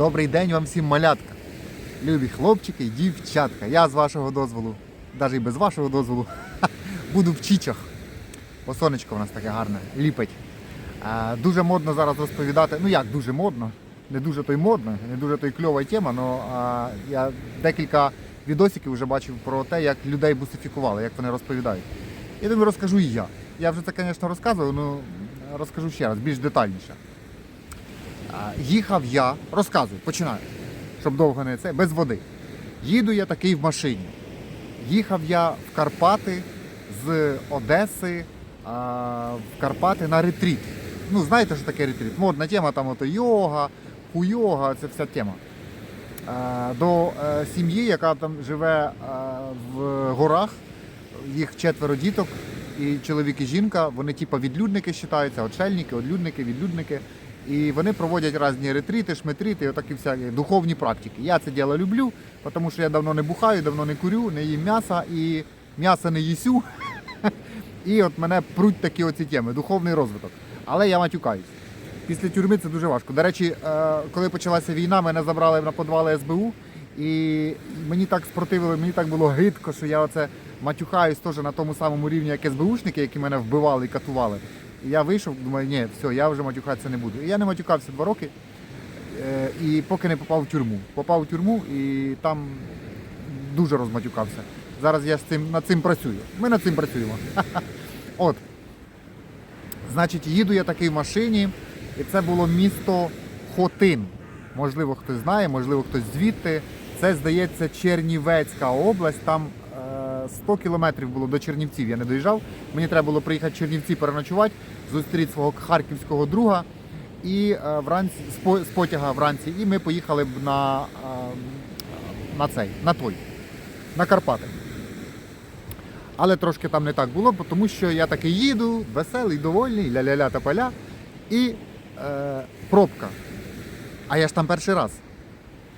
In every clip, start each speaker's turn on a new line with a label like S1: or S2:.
S1: Добрий день вам всім малятка. Любі хлопчики і дівчатка. Я з вашого дозволу, навіть і без вашого дозволу, буду в чічах. Бо сонечко у нас таке гарне, ліпить. Е, Дуже модно зараз розповідати. Ну як дуже модно? Не дуже то й модно, не дуже то й кльова тема, але я декілька відосиків вже бачив про те, як людей бусифікували, як вони розповідають. Я думаю, розкажу і я. Я вже це, звісно, розказував, але розкажу ще раз, більш детальніше. Їхав я, розказую, починаю, щоб довго не це, без води. Їду я такий в машині. Їхав я в Карпати з Одеси в Карпати на ретріт. Ну, знаєте, що таке ретріт? Модна тема, там ото йога, хуйога, це вся тема. До е, сім'ї, яка там живе в горах, їх четверо діток, і чоловік і жінка, вони типа відлюдники вважаються, отшельники, одлюдники, відлюдники. І вони проводять різні ретріти, шметріти, отакі всякі духовні практики. Я це діло люблю, тому що я давно не бухаю, давно не курю, не їм м'яса і м'яса не їсю. І от мене пруть такі оці теми, духовний розвиток. Але я матюкаюсь. Після тюрми це дуже важко. До речі, е, коли почалася війна, мене забрали на подвали СБУ, і мені так спротивили, мені так було гидко, що я оце матюхаюсь теж на тому самому рівні, як СБУшники, які мене вбивали і катували. Я вийшов, думаю, ні, все, я вже матюхатися не буду. І я не матюкався два роки, е, і поки не попав в тюрму. Попав в тюрму і там дуже розматюкався. Зараз я з цим, над цим працюю. Ми над цим працюємо. От. Значить, їду я такий в машині, і це було місто Хотин. Можливо, хтось знає, можливо, хтось звідти. Це, здається, Чернівецька область. Там 100 кілометрів було до Чернівців. Я не доїжджав. Мені треба було приїхати в Чернівці переночувати, зустріти свого харківського друга і е, вранці з, потяга вранці. І ми поїхали б на, е, на цей, на той, на Карпати. Але трошки там не так було, тому що я таки їду, веселий, довольний, ля-ля-ля та поля. І е, пробка. А я ж там перший раз.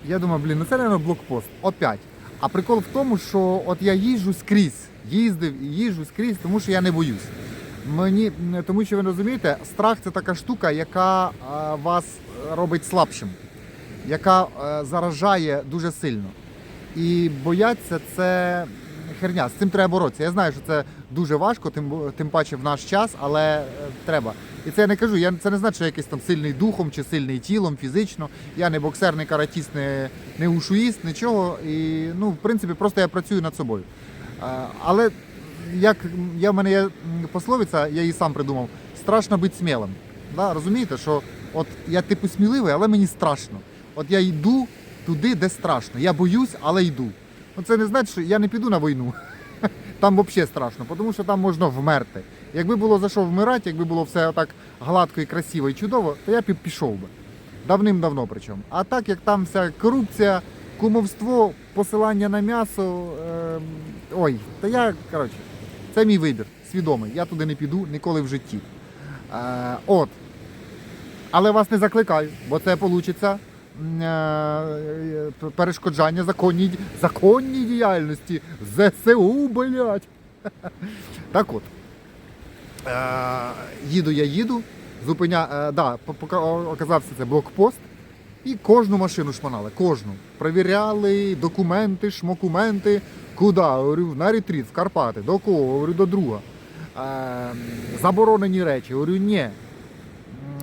S1: Я думаю, блін, ну це, мабуть, блокпост. Опять. А прикол в тому, що от я їжджу скрізь, їздив і їжджу скрізь, тому що я не боюсь. Мені, тому що ви розумієте, страх це така штука, яка е, вас робить слабшим, яка е, заражає дуже сильно. І бояться це херня. З цим треба боротися. Я знаю, що це дуже важко, тим, тим паче в наш час, але е, треба. І це я не кажу. Я, це не значить, що я якийсь там сильний духом чи сильний тілом, фізично. Я не боксер, не каратіст, не, не ушуїст, нічого. І ну, в принципі, просто я працюю над собою. Але як я в мене є пословиця, я її сам придумав: страшно бути смілим. Да? Розумієте, що от я типу сміливий, але мені страшно. От я йду туди, де страшно. Я боюсь, але йду. Це не значить, що я не піду на війну. Там взагалі страшно, тому що там можна вмерти. Якби було за що вмирати, якби було все так гладко і красиво і чудово, то я б пішов би. Давним-давно причому. А так як там вся корупція, кумовство, посилання на м'ясо. Е, ой, та я, коротше, це мій вибір, свідомий. Я туди не піду ніколи в житті. Е, от. Але вас не закликаю, бо це вийде перешкоджання законній, законній діяльності ЗСУ, блядь. Так от. Е, їду я їду, зупиня... е, да, оказався це блокпост. І кожну машину шманали, кожну. Провіряли документи, шмокументи. Куди? Говорю, на ретріт, в Карпати. До кого? Говорю, до друга. Е, заборонені речі. Говорю, ні.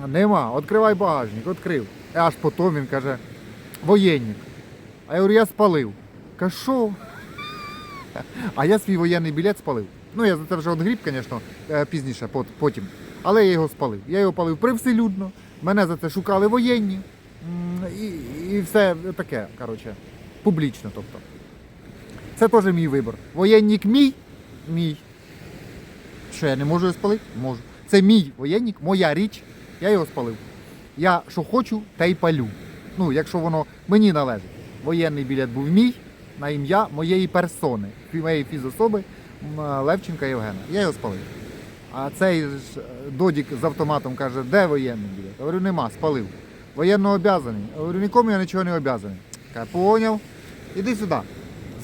S1: Нема. Відкривай багажник, відкрив. Аж потім він каже, воєнник. А я говорю, я спалив. Каже, що? А я свій воєнний білет спалив. Ну, я за це вже відгріб, звісно, е, пізніше, потім. Але я його спалив. Я його палив привселюдно. Мене за це шукали воєнні. І, і все таке, коротше, публічно. Тобто. Це теж мій вибір. Воєнник мій, мій. Що я не можу його спалити? Можу. Це мій воєнник, моя річ, я його спалив. Я що хочу, те й палю. Ну, якщо воно мені належить. Воєнний білет був мій на ім'я моєї персони, моєї фізособи Левченка Євгена. Я його спалив. А цей ж е, додік з автоматом каже, де воєнний білет? Я говорю, нема, спалив. Воєнно обязаний. Я говорю, нікому я нічого не обязаний. Каже, поняв. Іди сюди.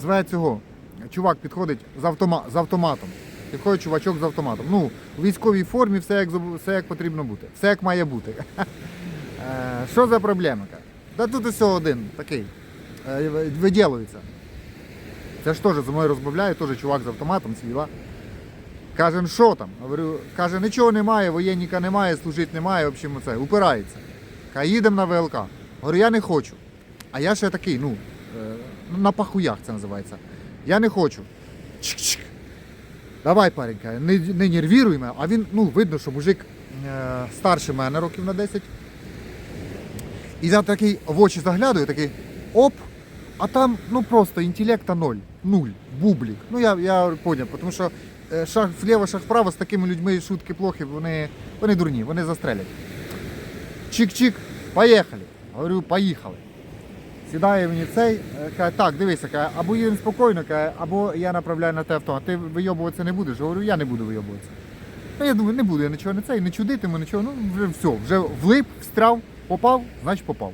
S1: Зве цього. Чувак підходить з, автома... з автоматом. Підходить чувачок з автоматом. Ну, у військовій формі все як, все як потрібно бути. Все як має бути. Е, Що за проблема? каже? Да тут ось один такий. е, Виділується. Це ж теж зі мною розмовляє, теж чувак з автоматом свіла. Каже, «Ну, що там? Говорю, каже, нічого немає, воєнника немає, служити немає, в общем, це, упирається. Каже, їдемо на ВЛК. Говорю, я не хочу. А я ще такий, ну, е, ну, на пахуях це називається. Я не хочу. Чик-чик. Давай, парень, не, не нервіруй мене. А він, ну, видно, що мужик е, старше мене років на 10. І я такий в очі заглядаю, такий оп, а там ну просто інтелекта ноль, нуль, бублік. Ну я, я поняв, тому що е, шаг вліво, шаг вправо з такими людьми шутки плохи, вони, вони дурні, вони застрелять. Чик-чик, поїхали. Говорю, поїхали. Сідає мені цей, е, каже, так, дивися, каже, або їдемо спокійно, каже, або я направляю на те авто. а Ти вийобуватися не будеш? Говорю, я не буду вийобуватися. Ну, я думаю, не буду я нічого не цей, не чудитиму, нічого. Ну, вже все, вже влип, встряв, попав, значить попав.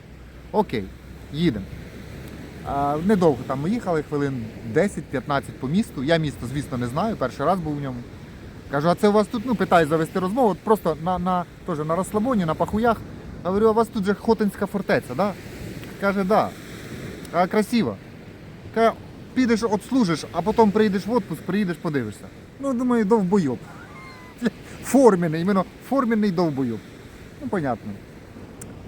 S1: Окей, їдемо. Недовго там ми їхали, хвилин 10-15 по місту. Я місто, звісно, не знаю, перший раз був в ньому. Кажу, а це у вас тут, ну, питаю завести розмову, от просто на, на, теж на розслабоні, на пахуях. Говорю, а у вас тут же Хотинська фортеця, да? Каже, да. А красиво. Каже, підеш, отслужиш, а потім прийдеш в отпуск, приїдеш, подивишся. Ну, думаю, довбойоб. Форменний, іменно форменний довбойоб. Ну, понятно.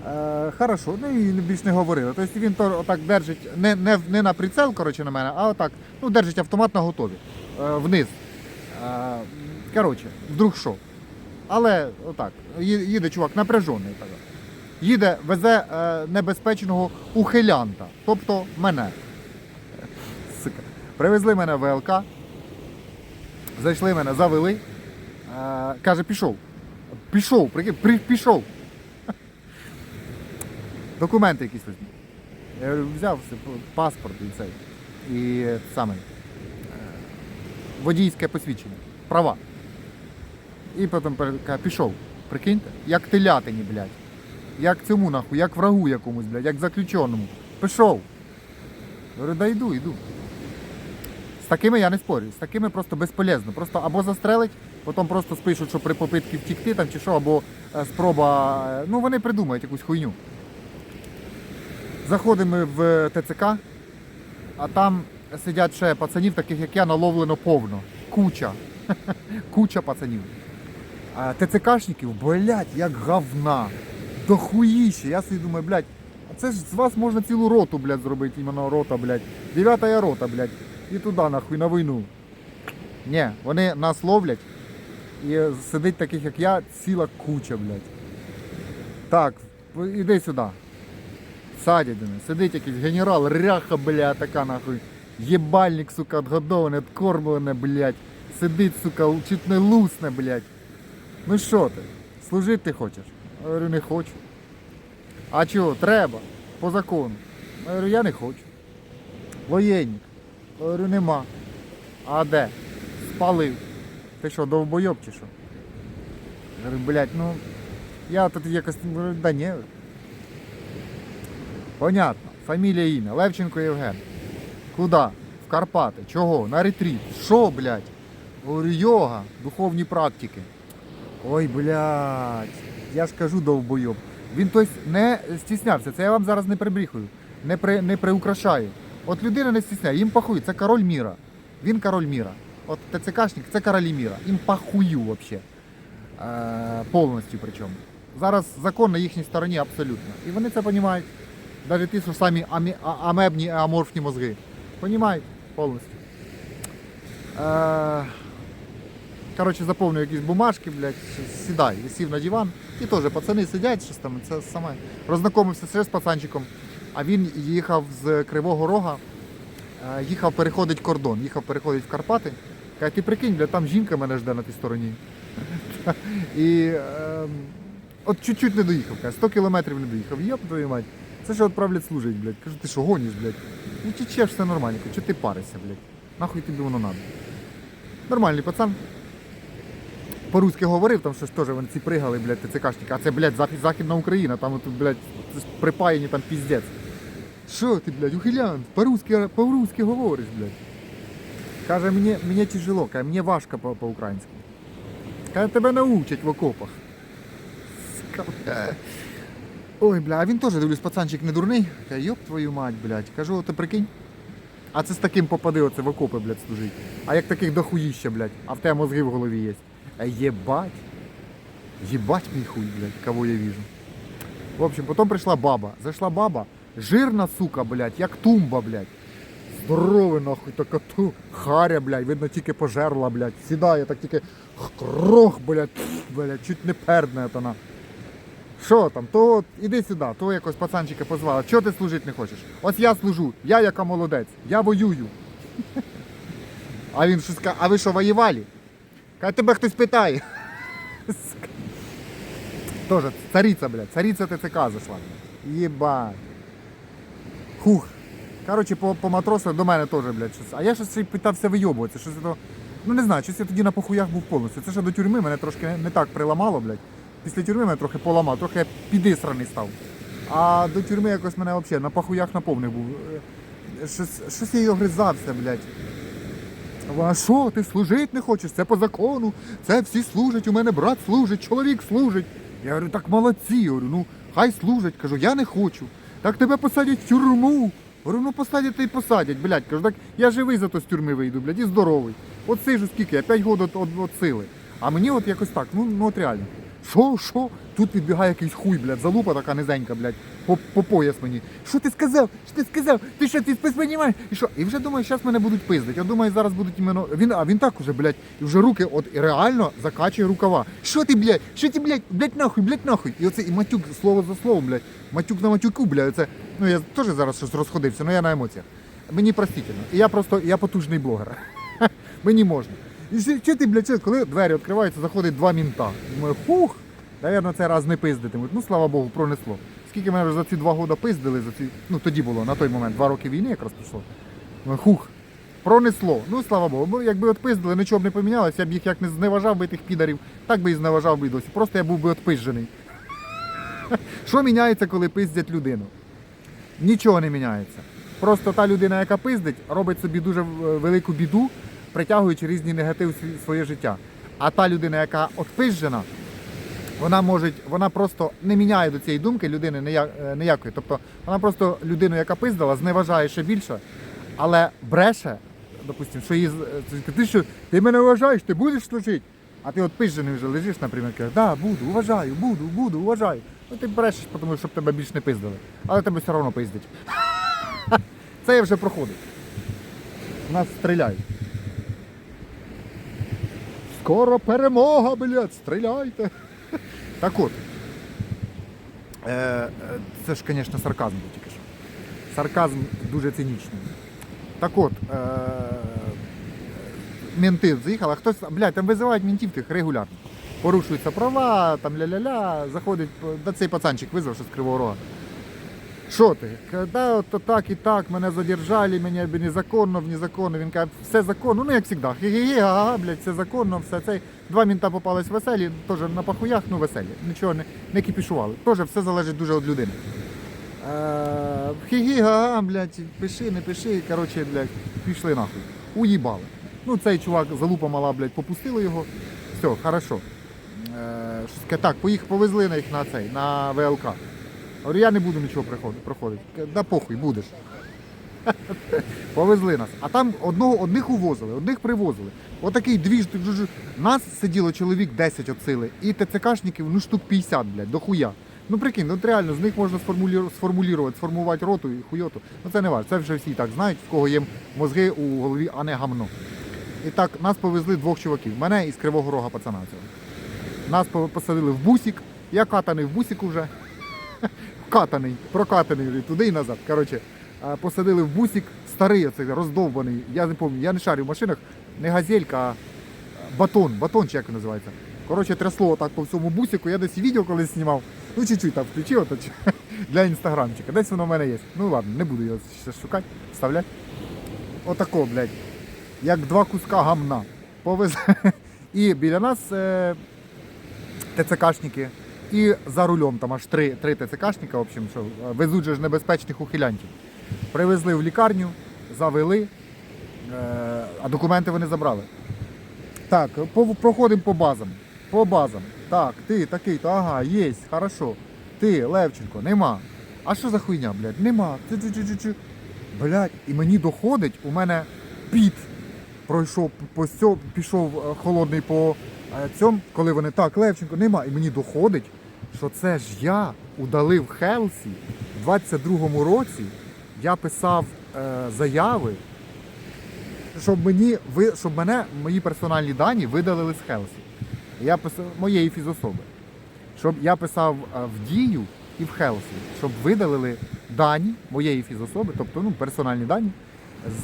S1: Е, хорошо, ну і більш не говорили. Тобто він то отак держить не, не, не на прицел, коротше, на мене, а отак, ну, держить автомат на готові. Е, вниз. Е, коротше, вдруг що. Але отак, їде чувак напряжений. Так. Їде, везе е, небезпечного ухилянта, тобто мене. Сука. Привезли мене в ВЛК, зайшли мене, завели. Е, каже, пішов. Пішов, прикинь, пішов. Документи якісь візьму. Я говорю, взяв паспорт і цей. І саме водійське посвідчення, права. І потім каже, пішов. Прикиньте, як телятині, блядь. Як цьому нахуй, як врагу якомусь, блядь, як заключеному. Пішов. Говорю, да йду, йду. З такими я не спорю, з такими просто безполезно. Просто або застрелить, потім просто спишуть, що при попитці втікти там чи що, або е, спроба. е, Ну вони придумають якусь хуйню. Заходимо в ТЦК, а там сидять ще пацанів, таких як я, наловлено повно. Куча. Куча пацанів. А ТЦКшників, блядь, як говна. Дохуїще. Я собі думаю, блядь, це ж з вас можна цілу роту, блядь, зробити, іменно рота, блядь. Дев'ята рота, блядь. І туди, нахуй, на війну. Ні, вони нас ловлять. І сидить таких, як я, ціла куча, блядь. Так, іди сюди. Садять. Сидить якийсь генерал, ряха, бля, така нахуй. Єбальник, сука, отгодоване, откормлене, блядь. Сидить, сука, чуть не лусне, блядь. Ну що ти? Служити ти хочеш? Я говорю, не хочу. А чого? Треба. По закону. Я говорю, я не хочу. Воєнник. Я говорю, нема. А де? Спалив. Ти що, довбойоб чи що? Я говорю, блядь, ну. Я тут якось. говорю, Да ні. Понятно. Фамілія ім'я. Левченко Євген. Куда? В Карпати. Чого? На ретріт. Що, блядь? Говорю, йога, духовні практики. Ой, блядь. Я ж кажу довбойоб. Він тобто не стіснявся. Це я вам зараз не прибріхую, не, при, не приукрашаю. От людина не стісняє, їм пахує, це король міра. Він король міра. От ТЦКшник це королі міра. Їм пахую взагалі. Е, повністю причому. Зараз закон на їхній стороні абсолютно. І вони це розуміють. Навіть ті, що самі амебні, аморфні мозги. Понімають повністю. Е, коротше, заповнив якісь бумажки, блядь, сідай, і сів на диван. І теж пацани сидять, щось там, це саме. Рознакомився ще з пацанчиком, а він їхав з Кривого Рога, е, їхав переходить кордон, їхав переходить в Карпати. Каже, ти прикинь, блядь, там жінка мене жде на тій стороні. І ем, от чуть-чуть не доїхав, каже, 100 кілометрів не доїхав. Йоп твою мать. Це ж відправлять служить, блядь. Кажу, ти що гониш, блядь? Ну течеш, все нормально. Чого ти паришся, блядь? Нахуй тобі воно надо. Нормальний пацан. По-руськи говорив, там щось теж вони ці пригали, блядь, ТЦКшники. А це, блядь, захід, Західна Україна, там тут, блядь, ж припаяні там піздець. Що ти, блядь, ухилян? По-руськи, по-руськи говориш, блядь. Каже, мені, мені тяжело, каже, мені важко по- по-українськи. Каже, тебе научать в окопах. Ой, бля, а він теж дивлюсь, пацанчик не дурний. Йоп твою мать, блядь. Кажу, ти прикинь. А це з таким попади оце в окопи, блядь, служить. А як таких дохуїще, блядь, а в тебе мозги в голові є. А єбать. Єбать мій хуй, блядь, кого я вижу. В общем, потім прийшла баба. Зайшла баба, жирна сука, блядь, як тумба, блядь. Здорове нахуй, така ту харя, блядь, видно, тільки пожерла, блядь. Сідає, так тільки крох, блядь, блядь, чуть не пердне вона. Що там, то іди сюди, то якось пацанчика позвала. Чого ти служити не хочеш? Ось я служу, я яка молодець, я воюю. А він щось каже, а ви що воювали? Каже, тебе хтось питає. Тоже цариця, блядь, цариця ТЦК зайшла. Єбать. Хух. Коротше, по, по матросу до мене теж, блядь, щось. А я щось питався вийобуватися. Щось то, ну не знаю, щось я тоді на похуях був повністю. Це ще до тюрми мене трошки не, не так приламало, блядь. Після тюрми мене трохи поламав, трохи підисраний став. А до тюрми якось мене взагалі на пахуях на повних був. Е, Щось, щось я й огризався, блядь. А що, ти служити не хочеш? Це по закону, це всі служать, у мене брат служить, чоловік служить. Я говорю, так молодці, я говорю, ну хай служать. Кажу, я не хочу. Так тебе посадять в тюрму. Говорю, ну посадять та й посадять, блядь. Кажу, так я живий зато з тюрми вийду, блядь, і здоровий. От сижу скільки, я 5 років от, от, от сили. А мені от якось так, ну, ну от реально. Що, що? Тут підбігає якийсь хуй, блядь, залупа така низенька, блядь, по, по пояс мені. Що ти сказав? Що ти сказав? Ти що, ти спецпонімаєш? І що? І вже думаю, зараз мене будуть пиздити. Я думаю, зараз будуть іменно. Він, а він так уже, блядь, і вже руки, от реально закачує рукава. Що ти, блядь? Що ти, блядь, блядь, нахуй, блядь, нахуй. І оце і матюк, слово за словом, блядь. Матюк на матюку, блядь. Це, ну я теж зараз щось розходився, але я на емоціях. Мені простительно. І я просто, я потужний блогер. Мені можна. І що ти, блядь, коли двері відкриваються, заходить два мінта. Думаю, хух, Навірно, цей раз не пиздитимуть. Ну, слава Богу, пронесло. Скільки мене вже за ці два роки пиздили, за ці, ну тоді було, на той момент, два роки війни якраз пішло. Ну, Хух, пронесло. Ну, слава Богу. Бо якби от пиздили, нічого б не помінялося, я б їх як не зневажав би тих підарів, так би і зневажав би досі. Просто я був би отпизджений. Що міняється, коли пиздять людину? Нічого не міняється. Просто та людина, яка пиздить, робить собі дуже е, велику біду, притягуючи різні негативи в своє життя. А та людина, яка отпизджена, вона може, вона просто не міняє до цієї думки людини е, ніякої. Тобто вона просто людину, яка пиздила, зневажає ще більше, але бреше, допустим, що її е, ти що, ти мене вважаєш, ти будеш служити. А ти от вже лежиш, наприклад, кажеш, да, буду, вважаю, буду, буду, вважаю. Ну ти брешеш, тому щоб тебе більше не пиздили. Але тебе все одно пиздять. Це я вже проходив. Нас стріляють. Скоро перемога, блядь, стріляйте. Так от. Е, е, це ж, звісно, сарказм був тільки що. Сарказм дуже цинічний. Так от, е, менти заїхали, а хтось, блядь, там визивають ментів тих регулярно. Порушуються права, там ля-ля-ля, заходить, да цей пацанчик визвав, що з Кривого Рога. Що ти? Каже, Да, от так і так, мене задержали, мене незаконно, незаконно. Він каже, все законно, ну як завжди. Ге-ге-ге, ага, блядь, все законно, все це. Два мінта попались веселі, теж на пахуях, ну веселі. Нічого не, не кипішували. Теж все залежить дуже від людини. Е, Хі-гі, ага, блядь, пиши, не пиши, коротше, блядь, пішли нахуй. Уїбали. Ну, цей чувак, залупа мала, блядь, попустили його. Все, хорошо. Е, так, поїх, повезли на їх на цей, на ВЛК. Говорю, я не буду нічого проходити. Да похуй, будеш. Повезли нас. А там одного, одних увозили, одних привозили. Отакий двіж. Нас сиділо чоловік 10 от і ТЦКшників ну штук 50, блядь, до хуя. Ну прикинь, от реально з них можна сформулювати, сформувати роту і хуйоту. Ну це не важливо, це вже всі так знають, в кого є мозги у голові, а не гамно. І так, нас повезли двох чуваків, мене із Кривого Рога пацана цього. Нас посадили в бусик, я катаний в бусику вже. Катаний, прокатаний туди і назад. Коротше, посадили в бусик, старий оцей роздовбаний, я не пам'ятаю, я не шарю в машинах, не газелька, а батон, батон чи як він називається. Коротше, трясло так по всьому бусику, я десь відео колись знімав, ну чуть-чуть там включив ото, для інстаграмчика. Десь воно в мене є. Ну ладно, не буду його ще шукати, вставляти. Отако, блядь, як два куска гамна. Повез... І біля нас е... ТЦКшники, і за рулем там аж три, три ТЦКшника, в общем, що е, везуть же ж небезпечних ухилянтів. Привезли в лікарню, завели, е, а документи вони забрали. Так, проходимо по базам. По базам. Так, ти такий, то ага, є, хорошо. Ти, Левченко, нема. А що за хуйня, блядь? Нема. Блядь, і мені доходить, у мене піт пройшов по цьому, пішов е, холодний по цьому, коли вони так, Левченко, нема. І мені доходить, що це ж я удалив Хелсі в 22-му році. Я писав е, заяви, щоб мені ви, щоб мене мої персональні дані видалили з Хелсі. Я писав моєї фізособи. Щоб я писав е, в дію і в Хелсі, щоб видалили дані моєї фізособи, тобто ну, персональні дані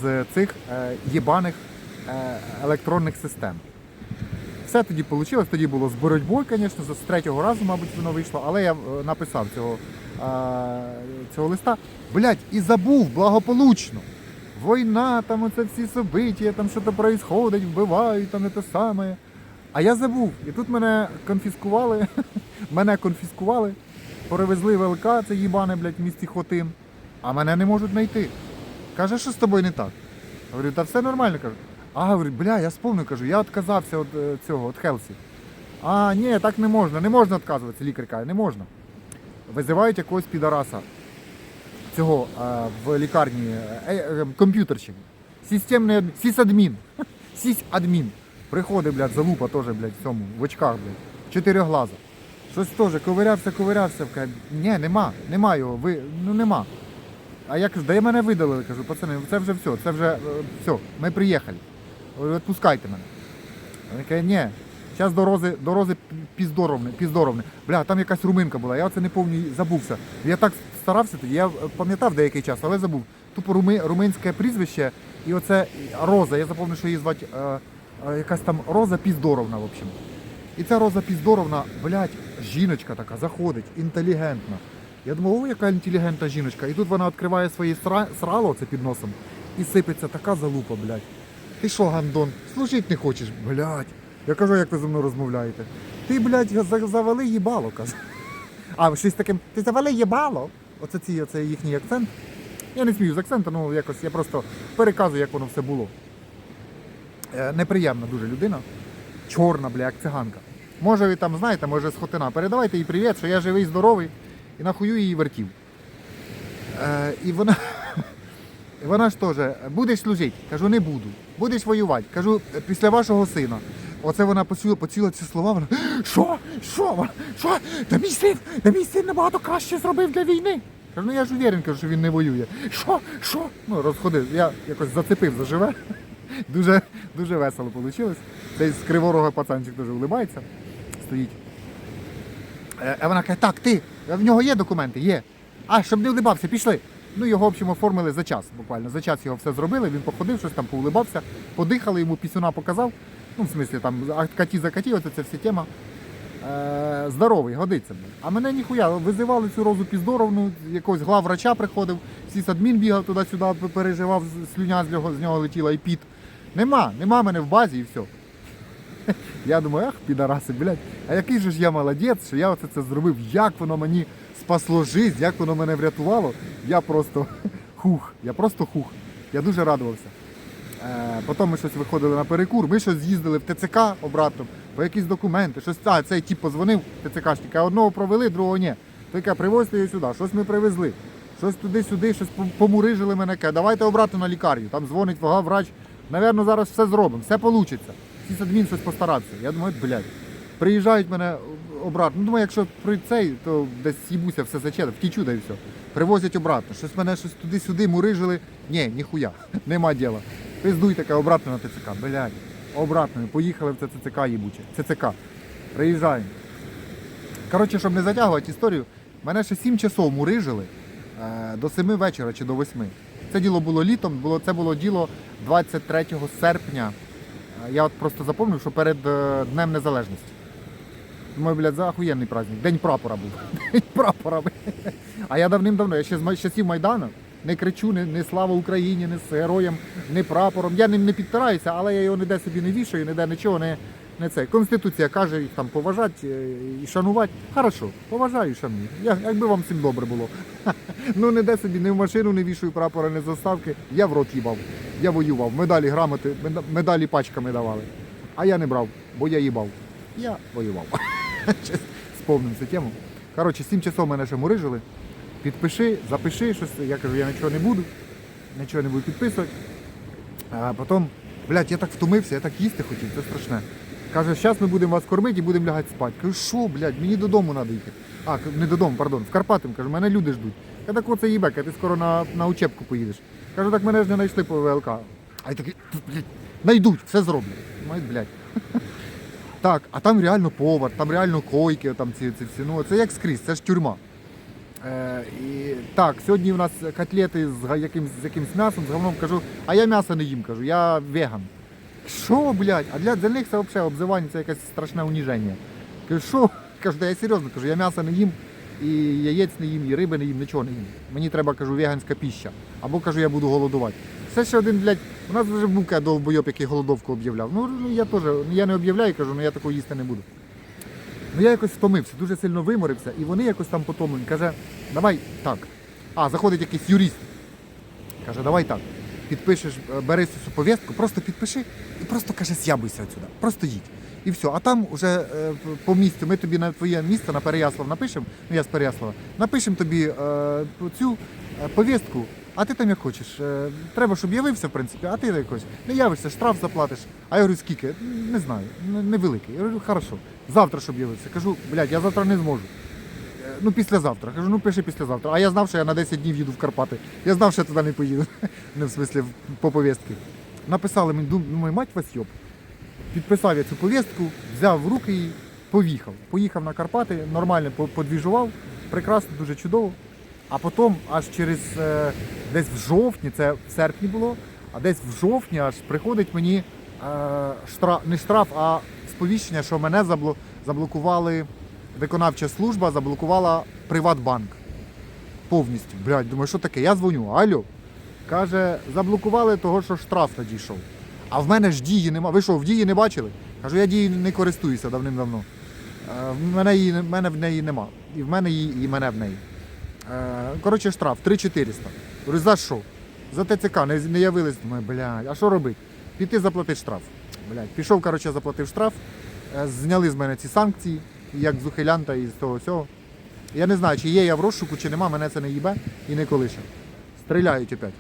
S1: з цих е, єбаних е, електронних систем. Все тоді вийшло, тоді було з боротьбою, звісно, з третього разу, мабуть, воно вийшло, але я е, написав цього, е, цього листа. Блять, і забув благополучно. Війна, там оце всі собиття, там щось происходить, вбивають, там і те саме. А я забув. І тут мене конфіскували, мене конфіскували, перевезли в це їбане, блядь, в місті Хотин, а мене не можуть знайти. Каже, що з тобою не так? Говорю, та все нормально, кажу. А говорю, бля, я спомню, кажу, я відказався від е, цього, від Хелсі. А, ні, так не можна, не можна відказуватися, лікар каже, не можна. Визивають якогось підараса цього е, в лікарні е, е, комп'ютерщик. Системний адмін, сісадмін. Сісь-адмін. Приходить, блядь, залупа теж, блядь, в цьому, в очках, блядь. Чотириглаза. Щось теж ковирявся, ковирявся. Каже, ні, нема, нема його, ви, ну нема. А я кажу, мене видалили, кажу, пацани, це вже все, це вже е, все, ми приїхали. Відпускайте мене. Вони каже, ні, зараз до Рози, до Рози піздоровне, піздоровне. Бля, там якась руминка була, я оце не повні забувся. Я так старався я е, пам'ятав деякий час, але забув. Тупо руми, руминське прізвище, і оце Роза, я запам'ятав, що її звати е, е, якась там Роза Піздоровна, в общем. І ця Роза Піздоровна, блядь, жіночка така, заходить, інтелігентна. Я думав, о, яка інтелігентна жіночка. І тут вона відкриває своє сра- срало, це під носом, і сипеться така залупа, блядь. Ти що, гандон, служити не хочеш, блядь. Я кажу, як ви зі мною розмовляєте. Ти, блядь, завали їбало, каже. А, щось таким, ти завали їбало. Оце, ці, оце їхній акцент. Я не смію з акценту, ну якось я просто переказую, як воно все було. Е, неприємна дуже людина. Чорна, бля, як циганка. Може ви там знаєте, може з Хотина. Передавайте їй привіт, що я живий, здоровий і нахую її вертів. Е, і вона. Вона ж теж, будеш служити? Кажу, не буду. Будеш воювати? Кажу, після вашого сина. Оце вона почула, почула ці слова. Вона, що? Що? Що? Та мій син, та мій син набагато краще зробив для війни. Кажу, ну я ж уверен, кажу, що він не воює. Що? Що? Ну, розходив. Я якось зацепив заживе. Дуже, дуже весело вийшло. Цей з криворога пацанчик дуже улибається. Стоїть. Е, А вона каже, так, ти, в нього є документи? Є. А, щоб не улибався, пішли. Ну, його, в общем, оформили за час, буквально. За час його все зробили, він походив, щось там поулибався, подихали, йому пісюна показав. Ну, в смислі, там каті за каті, оце ця вся тема. Е, здоровий, годиться. блін. А мене ніхуя, визивали цю розу піздоровну, якогось главврача приходив, сісадмін бігав туди-сюди, переживав, слюня з нього, з нього летіла і піт. Нема, нема мене в базі і все. Я думаю, ах, підараси, блядь, а який же ж я молодець, що я оце це зробив, як воно мені спасло життя, як воно мене врятувало. Я просто хух, я просто хух. Я дуже радувався. Е, потім ми щось виходили на перекур, ми щось з'їздили в ТЦК обратно, по якісь документи, щось, а, цей тіп позвонив, ТЦКшник, а одного провели, другого ні. Той каже, привозьте її сюди, щось ми привезли. Щось туди-сюди, щось помурижили мене, каже, давайте обратно на лікарню. Там дзвонить вага, врач. Навірно, зараз все зробимо, все вийде. Сісадмін щось постаратися. Я думаю, блядь, приїжджають мене обратно. Ну, думаю, якщо при цей, то десь їбуся все заче, втічу, да і все. Привозять обратно. Щось мене щось туди-сюди мурижили. Ні, ніхуя, нема діла. Пиздуй таке обратно на ТЦК. Блядь, обратно. Поїхали в це ТЦК їбуче. ЦЦК. Приїжджаємо. Коротше, щоб не затягувати історію, мене ще 7 часов мурижили е, до 7 вечора чи до 8. Це діло було літом, було, це було діло 23 серпня. Е, Я от просто запам'ятав, що перед е, Днем Незалежності. Думаю, блядь, за охуєнний праздник. День прапора був. День прапора. А я давним-давно, я ще з часів Майдану не кричу, не, не слава Україні, не з героєм, не прапором. Я ним не підпираюся, але я його ніде собі не вішаю, ніде нічого не, не це. Конституція каже їх там поважати е, і шанувати. Хорошо, поважаю шаную. Я, якби вам всім добре було. Ну ніде собі не в машину не вішаю прапора, не заставки. Я в рот їбав. Я воював. Медалі, грамоти, медалі пачками давали. А я не брав, бо я їбав. Я воював. Сповнив цю тему. Коротше, 7 часов мене ще мурижили. Підпиши, запиши щось. Я кажу, я нічого не буду, нічого не буду підписувати. А потім, блядь, я так втомився, я так їсти хотів, це страшне. Каже, зараз ми будемо вас кормити і будемо лягати спати. Кажу, що, блядь, мені додому треба їхати. А, не додому, пардон, в Карпати. Кажу, мене люди ждуть. Я так оце їбека, ти скоро на, на учебку поїдеш. Кажу, так мене ж не знайшли по ВЛК. А я такий, блядь, знайдуть, все зроблять. Мають, блядь. Так, а там реально повар, там реально койки, там ці, ці всі. Ну, це як скрізь, це ж тюрма. Е, і, так, сьогодні у нас котлети з якимсь, з якимсь м'ясом, з говном кажу, а я м'ясо не їм, кажу, я веган. Що, блядь? А для, для них це взагалі обзивання, це якесь страшне уніження. Кажу, що? Кажу, да я серйозно кажу, я м'ясо не їм, і яєць не їм, і риби не їм, нічого не їм. Мені треба, кажу, веганська піща. Або кажу, я буду голодувати. Це ще один, блядь, у нас вже був кай довбойоб, який голодовку об'являв. Ну, ну я теж, ну, я не об'являю, кажу, ну я такого їсти не буду. Ну я якось втомився, дуже сильно виморився, і вони якось там потомлені. Каже, давай так. А, заходить якийсь юрист. Каже, давай так. Підпишеш, е, бери цю повістку, просто підпиши і просто каже, з'ябуйся отсюда. Просто їдь. І все. А там вже е, по місцю ми тобі на твоє місце на Переяслав напишемо, ну я з Переяслава, напишемо тобі е, цю е, повістку, а ти там як хочеш. Е, треба, щоб явився, в принципі, а ти якось не явишся, штраф заплатиш. А я говорю, скільки? Не знаю, невеликий. Я говорю, хорошо. Завтра, щоб явився. Кажу, блядь, я завтра не зможу. Е, Ну, післязавтра. Кажу, ну пиши післязавтра. А я знав, що я на 10 днів їду в Карпати. Я знав, що я туди не поїду. Не в смислі по повістки. Написали мені, дум- думаю, мать вас йоб. Підписав я цю повістку, взяв в руки і поїхав. Поїхав на Карпати, нормально подвіжував, прекрасно, дуже чудово. А потім аж через е, десь в жовтні, це в серпні було, а десь в жовтні аж приходить мені е, штраф, не штраф, а сповіщення, що мене заблокували, виконавча служба заблокувала Приватбанк. Повністю. Блядь, думаю, що таке? Я дзвоню, алло. Каже, заблокували того, що штраф надійшов. А в мене ж дії нема. Ви що, в дії не бачили? Кажу, я дії не користуюся давним-давно. Е, В мене, її, в мене в неї нема. І в мене її, і мене в неї. Е, Коротше, штраф 3400. Говорю, за що? За ТЦК не, не явились. Думаю, блядь, а що робити? Піти заплатити штраф. Блядь, пішов, коротше, заплатив штраф, е, зняли з мене ці санкції, як з ухилянта і з того всього. Я не знаю, чи є я в розшуку, чи нема, мене це не їбе і не колише. Стріляють опять.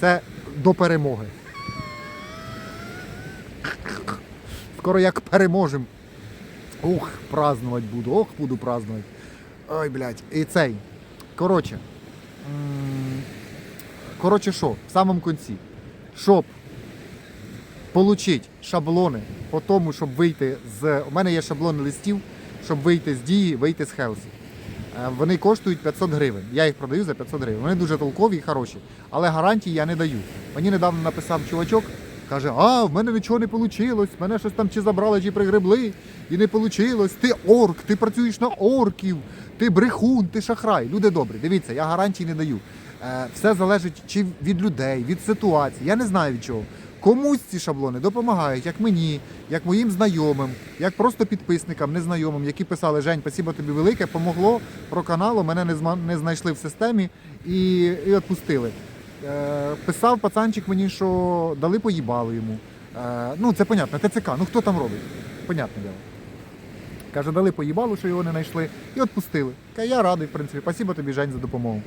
S1: Це до перемоги. Скоро як переможемо. Ух, празднувати буду, ох, буду празднувати. Ой, блядь. І цей. Коротше. Коротше, що, в самому кінці. Щоб отримати шаблони по тому, щоб вийти з. У мене є шаблони листів, щоб вийти з дії, вийти з Хелсі. Е, Вони коштують 500 гривень. Я їх продаю за 500 гривень. Вони дуже толкові і хороші. Але гарантії я не даю. Мені недавно написав чувачок, каже, а в мене нічого не вийшло, мене щось там чи забрали, чи пригребли, і не вийшло. Ти орк, ти працюєш на орків, ти брехун, ти шахрай. Люди добрі. Дивіться, я гарантій не даю. Е, Все залежить чи від людей, від ситуації. Я не знаю від чого. Комусь ці шаблони допомагають, як мені, як моїм знайомим, як просто підписникам, незнайомим, які писали Жень, спасибо тобі велике, помогло про каналу, мене не, знайшли в системі і, і відпустили. Е, писав пацанчик мені, що дали поїбало йому. Е, ну, це понятно, ТЦК, ну хто там робить? Понятне діло. Каже, дали поїбалу, що його не знайшли, і відпустили. Каже, я радий, в принципі, спасибо тобі, Жень, за допомогу.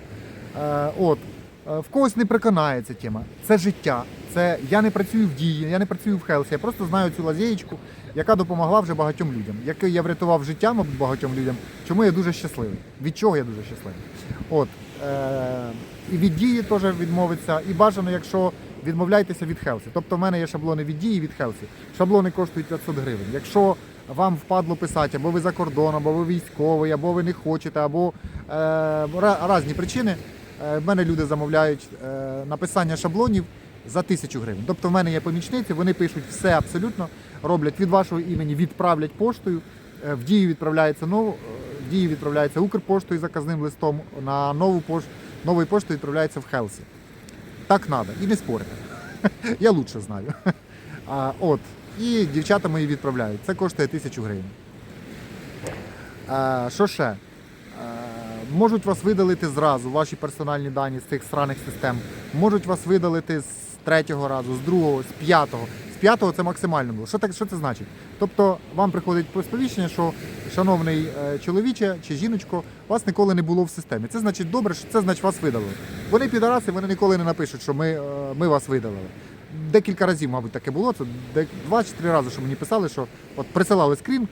S1: Е, от. В когось не приконає ця тема. Це життя. Це я не працюю в дії, я не працюю в Хелсі. Я просто знаю цю лазєєчку, яка допомогла вже багатьом людям, який я врятував життя, багатьом людям. Чому я дуже щасливий? Від чого я дуже щасливий? От і від дії теж відмовиться, і бажано, якщо відмовляйтеся від Хелсі. Тобто в мене є шаблони від дії від Хелсі. Шаблони коштують 500 гривень. Якщо вам впадло писати, або ви за кордоном, або ви військовий, або ви не хочете, або е, різні причини. Е, В мене люди замовляють е, написання шаблонів за тисячу гривень. Тобто в мене є помічниці, вони пишуть все абсолютно, роблять від вашого імені, відправлять поштою. Е, В дію відправляється е, відправляється Укрпоштою заказним листом, на нову пошту, новою поштою відправляється в Хелсі. Так треба, і не спорите. Я лучше знаю. А, от. І дівчата мої відправляють. Це коштує тисячу гривень. А, що ще? Можуть вас видалити зразу, ваші персональні дані з цих сраних систем. Можуть вас видалити з третього разу, з другого, з п'ятого, З п'ятого це максимально було. Що, так, що це значить? Тобто вам приходить сповіщення, що шановний е, чоловіче чи жіночко, вас ніколи не було в системі. Це значить добре, що це значить вас видалили. Вони підараси, вони ніколи не напишуть, що ми, е, ми вас видалили. Декілька разів, мабуть, таке було. Це два чи три рази, що мені писали, що от присилали скрін,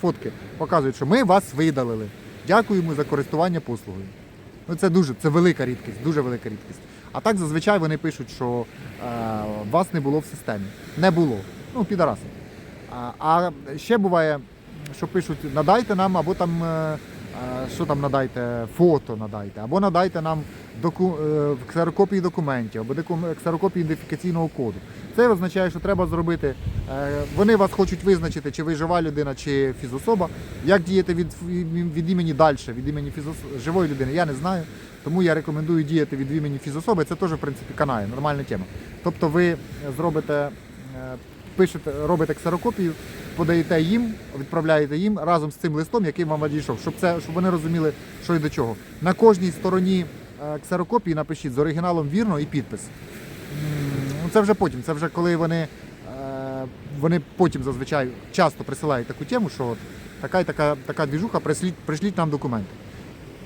S1: фотки, показують, що ми вас видалили. Дякуємо за користування послугою. Ну це дуже це велика рідкість, дуже велика рідкість. А так зазвичай вони пишуть, що е, вас не було в системі. Не було. Ну, підараси. А, а ще буває, що пишуть, надайте нам, або там е, е, що там надайте, фото надайте, або надайте нам доку, е, ксерокопії документів, або ксерокопії ідентифікаційного коду. Це означає, що треба зробити. е, Вони вас хочуть визначити, чи ви жива людина, чи фізособа. Як діяти від, від імені далі, від імені фізос- живої людини, я не знаю. Тому я рекомендую діяти від імені фізособи. Це теж, в принципі, канає, нормальна тема. Тобто ви зробите, е, пишете, робите ксерокопію, подаєте їм, відправляєте їм разом з цим листом, який вам надійшов, щоб це, щоб вони розуміли, що і до чого. На кожній стороні е, ксерокопії напишіть з оригіналом вірно і підпис. Ну, це вже потім, це вже коли вони, е, вони потім зазвичай часто присилають таку тему, що така і така, така двіжуха, присліть, пришліть нам документи.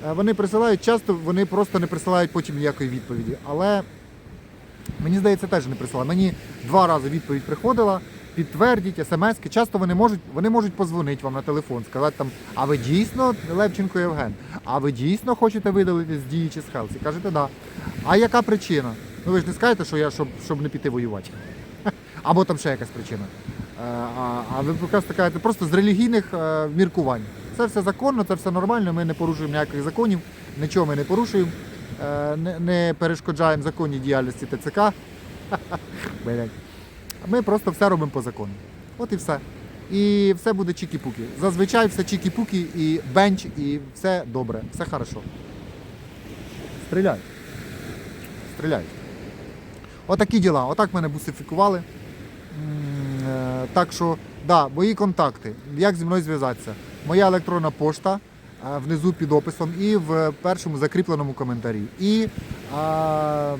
S1: Е, Вони присилають часто, вони просто не присилають потім ніякої відповіді. Але мені здається, теж не присилали. Мені два рази відповідь приходила, підтвердіть, смски. Часто вони можуть, вони можуть позвонити вам на телефон, сказати там, а ви дійсно Левченко Євген, а ви дійсно хочете видалити з дії чи з Хелсі? Кажете, да. А яка причина? Ну ви ж не скажете, що я щоб, щоб не піти воювати. Або там ще якась причина. Е, А, а ви просто кажете просто з релігійних е, міркувань. Це все законно, це все нормально, ми не порушуємо ніяких законів, нічого ми не порушуємо, е, не, перешкоджаємо законній діяльності ТЦК. Ми просто все робимо по закону. От і все. І все буде чікі-пуки. Зазвичай все чікі-пуки і бенч, і все добре, все хорошо. Стріляй. Стріляй. Отакі діла. Отак мене бусифікували. Е, Так що, да, мої контакти. Як зі мною зв'язатися? Моя електронна пошта е, внизу під описом і в першому закріпленому коментарі. І а,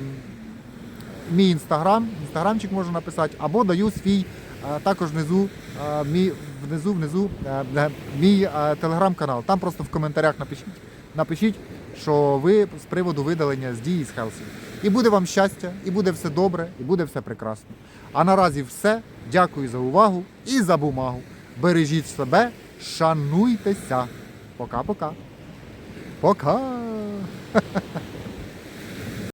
S1: мій інстаграм, інстаграмчик можу написати, або даю свій е, також внизу, е, мій, внизу, внизу мій телеграм-канал. Там просто в коментарях напишіть, напишіть, що ви з приводу видалення з дії з Хелсі. І буде вам щастя, і буде все добре, і буде все прекрасно. А наразі все. Дякую за увагу і за бумагу. Бережіть себе, шануйтеся. Пока-пока. Пока.